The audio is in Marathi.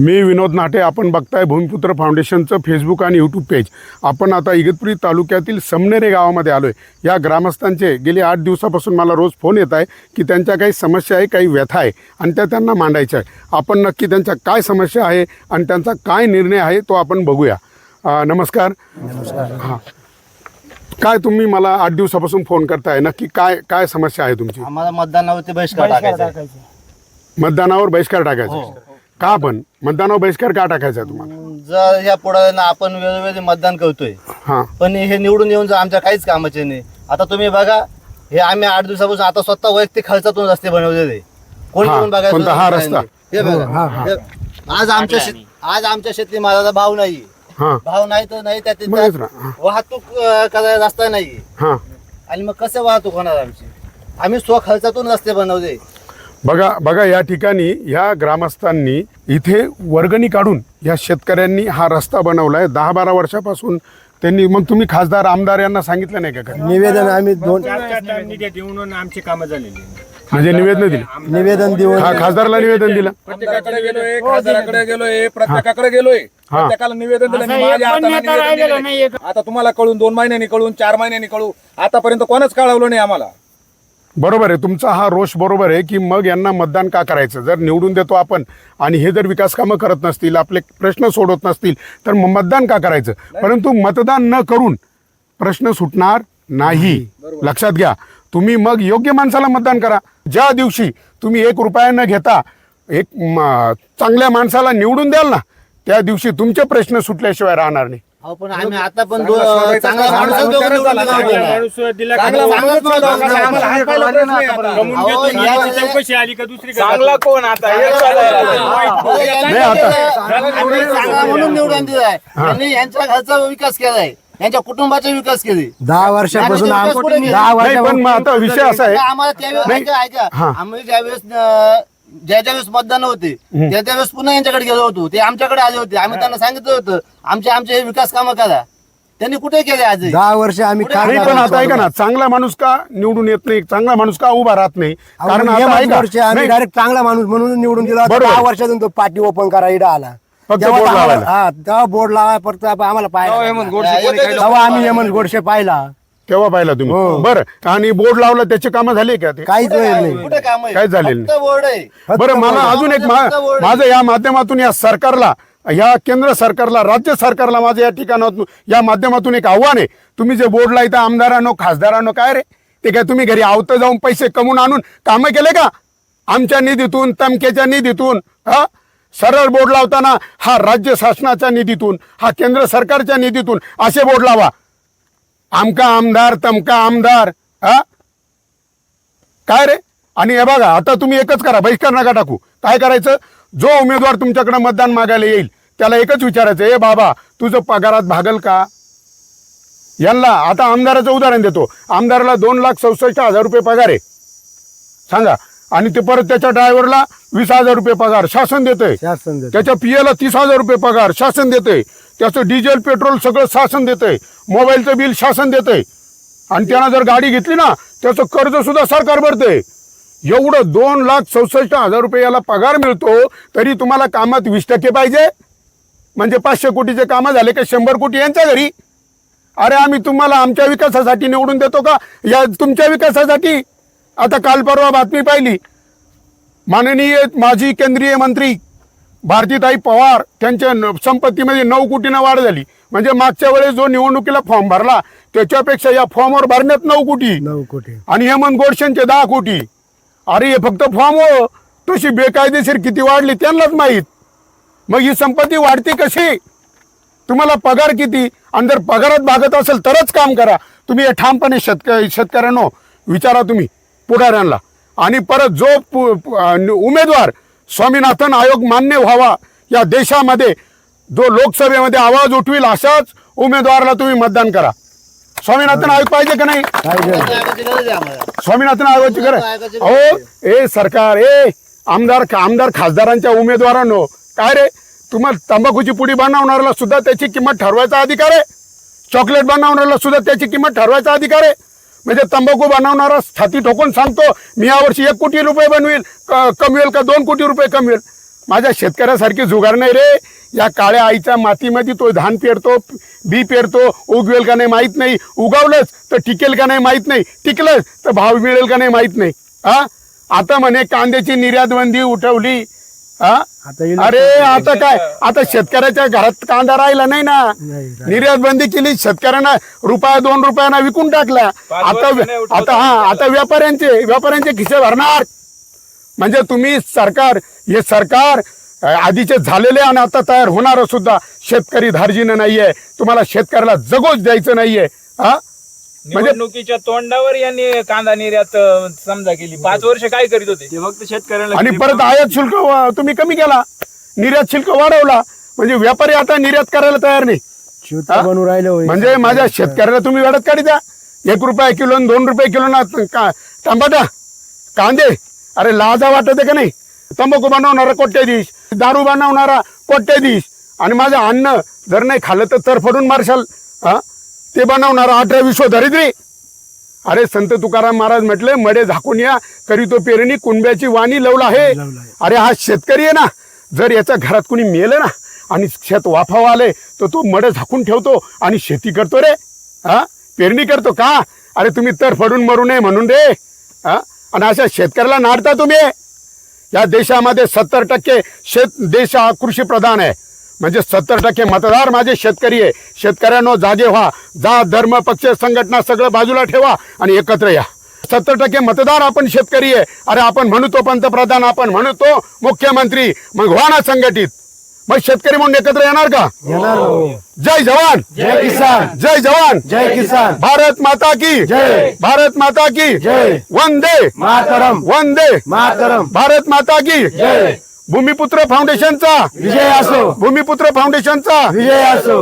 मी विनोद नाटे आपण बघताय भूमिपुत्र फाउंडेशनचं फेसबुक आणि यूट्यूब पेज. आपण आता इगतपुरी तालुक्यातील समनेरे गावामध्ये आलो आहे या ग्रामस्थांचे गेली आठ दिवसापासून मला रोज फोन येत आहे की त्यांच्या काही समस्या आहे काही व्यथा आहे आणि त्या त्यांना मांडायच्या आहे आपण नक्की त्यांच्या काय समस्या आहे आणि त्यांचा काय निर्णय आहे तो आपण बघूया. नमस्कार. हां. काय तुम्ही मला आठ दिवसापासून फोन करताय? नक्की काय काय समस्या आहे तुमची? आम्हाला मतदानावरती बहिष्कार टाकायचा आहे. मतदानावर बहिष्कार टाकायचा का पण? मतदानावर बहिष्कार का टाकायचा तुम्हाला? जर या पुढे ना आपण वेळोवेळी मतदान करतोय. हां. पण हे निवडून येऊन जर आमच्या काहीच कामाचे नाही. आता तुम्ही बघा हे आम्ही आठ दिवसापासून आता स्वतः वैयक्तिक खर्चातून रस्ते बनवलेले कोणी हा, येऊन बघायचं कोणता? हा नाही. रस्ता? हे बघा. हे- आज आमच्या शेत- आज आमच्या शेती मालाला भाव नाही हां. भाव नाही तर नाही त्यात बरेच हां. वाहतूक अं, करायला रस्ता नाही हां. आणि मग कसं वाहतूक होणार आमची? आम्ही स्व खर्चातून रस्ते बनवले. बघा बघा या ठिकाणी ह्या ग्रामस्थांनी इथे वर्गणी काढून या शेतकऱ्यांनी हा रस्ता बनवलाय. दहा बारा वर्षापासून त्यांनी मग तुम्ही खासदार आमदार यांना सांगितलं नाही का? निवेदन आम्ही दोन देऊन आमची कामं झालेली म्हणजे निवेदन दिले? निवेदन देऊन हा खासदारला निवेदन दिलं. प्रत्येकाकडे गेलोय खासदाराकडे गेलोय प्रत्येकाकडे गेलोय. हा. प्रत्येकाला निवेदन दिलं. मी माझ्या हाताने निवेदन दिलंय. आता तुम्हाला कळून दोन महिन्यांनी कळून चार महिन्यांनी कळू. आतापर्यंत कोणच कळवलं नाही आम्हाला. बरोबर आहे. तुमचा हा रोष बरोबर आहे की मग यांना मतदान का करायचं? जर निवडून देतो आपण आणि हे जर विकास कामं करत नसतील आपले प्रश्न सोडवत नसतील तर मग मतदान का करायचं? परंतु मतदान न करून प्रश्न सुटणार नाही. लक्षात घ्या. तुम्ही मग योग्य माणसाला मतदान करा. ज्या दिवशी तुम्ही एक रुपया न घेता एक चांगल्या माणसाला निवडून द्याल ना त्या दिवशी तुमचे प्रश्न सुटल्याशिवाय राहणार नाही. अहो पण आम्ही आता पण दो- चांगला माणूस विचारच निवडून झाला दिला नाही. होता. माणूस दिला का? चांगला माणूस. आम्हाला हात आता. अहो, घेतो, याची चौकशी आली का दुसरी का चांगला कोण आता हे चाललंय. अहो, यांनी नाही, आता- केलं. आम्ही चांगला म्हणून निवडून दिलाय त्यांनी यांच्या घरचा विकास केलाय यांच्या कुटुंबाचा विकास केले दहा वर्षापासून आम-? दहा नाही पण वर्षापासून मग आता विषय असा आहे आम्हाला त्यावेळेस. ऐका ऐका. आम्ही ज्यावेळेस अं, ज्या ज्यावेळेस मतदान होते त्या त्यावेळेस पुन्हा यांच्याकडे गेलो होतो. ते आमच्याकडे आले होते. आम्ही त्यांना सांगितलं होतं आमचे आमचे हे विकास कामं करा. त्यांनी कुठे केले आज? दहा वर्ष आम्ही नाही पण आता ऐका ना चांगला माणूस का निवडून येत नाही? चांगला माणूस का उभा राहत नाही? कारण कारण आता ऐका आम्ही नाही, डायरेक्ट चांगला माणूस म्हणून निवडून दिला बरोबर. दहा वर्षातून तो पाठी ओपन करा इडा आला. फक्त तेव्हा बोर्ड आम्हाला- लावायला. हा तेव्हा बोर्ड लावा परत आम्हाला पाहिला तेव्हा आम्ही हेमंत गोडसे पाहिला. तेव्हा पाहिला तुम्ही? हो. बरं. आणि बोर्ड लावला त्याचे कामं झाले का ते? काहीच नाही. कुठे काम आहे? काहीच झालेलं फक्त बोर्ड आहे. बरं मला अजून एक मा-. माझं या माध्यमातून या सरकारला या केंद्र सरकारला राज्य सरकारला माझं या ठिकाणातून या माध्यमातून एक आव्हान आहे. तुम्ही जे बोर्ड लावता आमदारांनो खासदारांनो काय रे? ते काय तुम्ही घरी आवतं जाऊन पैसे कमवून आणून कामं केले का? आमच्या निधीतून तमकेच्या निधीतून हा? सरळ बोर्ड लावताना हा राज्य शासनाच्या निधीतून हा केंद्र सरकारच्या निधीतून असे बोर्ड लावा. आमका आमदार तमका आमदार हा? काय रे? आणि हे बघा आता तुम्ही एकच करा बहिष्कार नका टाकू. काय करायचं? जो उमेदवार तुमच्याकडे मतदान मागायला येईल त्याला एकच विचारायचं ए बाबा तुझं पगारात भागल का? यांना आता आमदाराचं उदाहरण देतो. आमदाराला दोन लाख चौसष्ट हजार रुपये पगार आहे. सांगा. आणि ते परत त्याच्या ड्रायव्हरला वीस हजार रुपये पगार शासन देतंय. शासन देतं. त्याच्या पियाला तीस हजार रुपये पगार शासन देतंय. त्याचं डिझेल पेट्रोल सगळं शासन देतंय. मोबाईलचं बिल शासन देतंय. आणि त्यानं जर गाडी घेतली ना त्याचं कर्ज सुद्धा सरकार भरतंय. एवढं दोन लाख चौसष्ट हजार रुपये याला पगार मिळतो तरी तुम्हाला कामात वीस टक्के पाहिजे. म्हणजे पाचशे कोटीचे कामं झाले का शंभर कोटी यांच्या घरी. अरे आम्ही तुम्हाला आमच्या विकासासाठी निवडून देतो का? या तुमच्या विकासासाठी. आता काल परवा बातमी पाहिली. माननीय माजी केंद्रीय मंत्री भारतीताई पवार त्यांच्या न- संपत्तीमध्ये नऊ कोटीनं वाढ झाली. म्हणजे मागच्या वेळेस जो निवडणुकीला फॉर्म भरला त्याच्यापेक्षा या फॉर्मवर भरण्यात नऊ कोटी. नऊ कोटी. आणि हेमंत गोडसेंचे दहा कोटी. अरे हे फक्त फॉर्म हो. तशी बेकायदेशीर किती वाढली त्यांनाच माहीत. मग ही संपत्ती वाढते कशी? तुम्हाला पगार किती? आणि जर पगारात भागत असेल तरच काम करा. तुम्ही हे ठामपणे शेतक शेतकऱ्यांनो विचारा तुम्ही पुढाऱ्यांना. आणि परत जो उमेदवार स्वामीनाथन आयोग मान्य व्हावा. या देशामध्ये जो लोकसभेमध्ये आवाज उठवील अशाच उमेदवाराला तुम्ही मतदान करा. स्वामीनाथन आयोग पाहिजे का नाही? स्वामीनाथन आयोगाची गरज. अहो ए सरकार ए आमदार आमदार खासदारांच्या उमेदवारांनो काय रे? तुम्हाला तंबाखूची पुडी बनवणाऱ्याला सुद्धा त्याची किंमत ठरवायचा अधिकार आहे? चॉकलेट बनवणाऱ्याला सुद्धा त्याची किंमत ठरवायचा अधिकार आहे? म्हणजे तंबाखू बनवणारा छाती ठोकून सांगतो मी यावर्षी एक कोटी रुपये बनवेल क- कमवेल का दोन कोटी रुपये कमवेल माझ्या शेतकऱ्यासारखी जुगार नाही रे. या काळ्या आईच्या मातीमध्ये तो धान पेरतो बी पेरतो उगवेल का नाही माहीत नाही. उगवलंच तर टिकेल का नाही माहीत नाही. टिकलंच तर भाव मिळेल का नाही माहीत नाही. हा आता म्हणे कांद्याची निर्यात बंदी उठवली. हा आता. अरे आता काय? आता शेतकऱ्याच्या घरात कांदा राहिला नाही ना. निर्यात बंदी केली शेतकऱ्यांना रुपया दोन रुपयांना विकून टाकला आता आता हा आता व्यापाऱ्यांचे व्यापाऱ्यांचे खिसे भरणार. म्हणजे तुम्ही सरकार हे सरकार आधीचे झालेले आणि आता तयार होणार सुद्धा शेतकरी धार्जिन नाहीये. तुम्हाला शेतकऱ्याला जगोच द्यायचं नाहीये. हा? म्हणजे निवडणुकीच्या तोंडावर यांनी कांदा निर्यात अं, समजा केली. पाच वर्ष काय करीत होते? ते फक्त शेतकऱ्याला आणि परत आयात शुल्क वा- तुम्ही कमी केला. निर्यात शुल्क वाढवला. म्हणजे व्यापारी आता निर्यात करायला तयार नाही. शिवता? बनून राहिलं होय. म्हणजे माझ्या शेतकऱ्याला तुम्ही वेळात काढी द्या. एक रुपया किलो आणि दोन रुपये किलो ना का टमाटा कांदे. अरे लाजा वाटत का नाही? तंबाखू बनवणारा कोट्याधीश दारू बनवणारा कोट्याधीश आणि माझं अन्न जर नाही खाल्लं तर तरफडून मारशाल. हा? ते बनवणारा अठरा विश्व दरिद्री. अरे संत तुकाराम महाराज म्हटले मडे झाकून या करी तो पेरणी कुंब्याची वाणी लवला आहे. लवला आहे. अरे हा शेतकरी आहे ना जर याच्या घरात कुणी मेलं ना आणि शेत वाफावा आले तर तो मड झाकून ठेवतो आणि शेती करतो रे. हा? पेरणी करतो का? अरे तुम्ही तर फडून मरू नये म्हणून रे. हा? आणि अशा शेतकऱ्याला नाडता तुम्ही. या देशामध्ये सत्तर टक्के शेत देश हा कृषी प्रधान आहे. म्हणजे सत्तर टक्के मतदार माझे शेतकरी आहे. शेतकऱ्यांनो जागे व्हा. जा धर्म पक्ष संघटना सगळं बाजूला ठेवा आणि एकत्र या. सत्तर टक्के मतदार आपण शेतकरी आहे. अरे आपण म्हणतो पंतप्रधान आपण म्हणतो मुख्यमंत्री. मग व्हा ना संघटित. मग शेतकरी म्हणून एकत्र येणार का? हो. जय जवान. जय किसान. जय जवान. जय किसान. भारत माता की. जय. भारत माता की. जय. वंदे. मातरम. वंदे. मातरम. भारत माता की. जय. भूमिपुत्र फाउंडेशनचा विजय असो. भूमिपुत्र फाउंडेशनचा विजय असो.